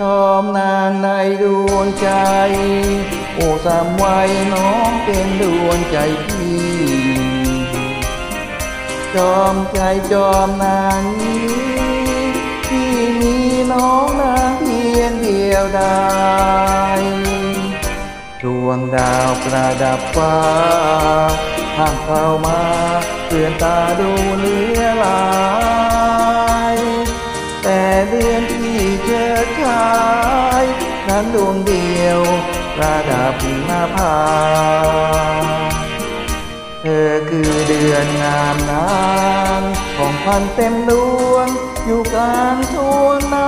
ยอมนางในดวงใจ โอ้สามวัยน้องเป็นดวงใจพี่จอมใจจอมนางนี้ที่มีน้องนางเพียงเดียวดายดวงดาวประดับฟ้าห่างเข้ามาเตือนตาดูเหลือลา นั้นดวงเดียว ระดับหน้าผาเธอคือเดือนงามนางของพันเต็มดวง อยู่กลางช่วงใน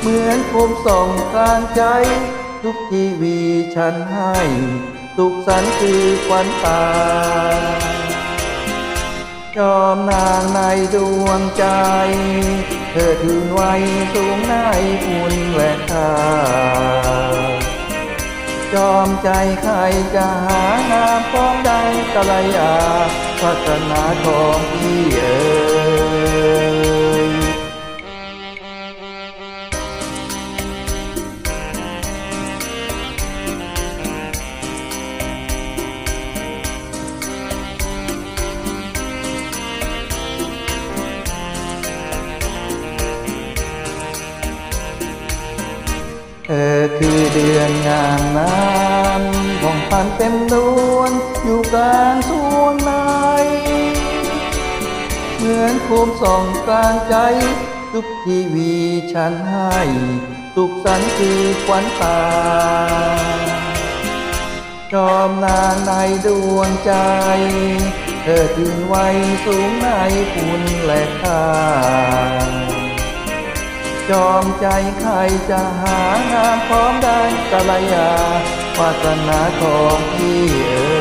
เหมือนคมส่องกลางใจ ทุกทีวีฉันให้สุขสันต์คือควันตาจอมนางในดวงใจ เธอถือไว้สูงในคุณ จอมใจใครจะหางามป้องได้กะลยาพัฒนาของพี่เอ๋ เธอคือเดือนงามน้ำของพันเต็มดวงอยู่กลางช่วงในเหมือนโคมส่องกลางใจ ทุกทีวีฉันให้สุขสันต์คือควันตาจอมนางในดวงใจ เธอถึงไว้สูงในคุณและค่า จอมใจใครจะหางานพร้อมได้กะลยาวาสนาของพี่เอ๋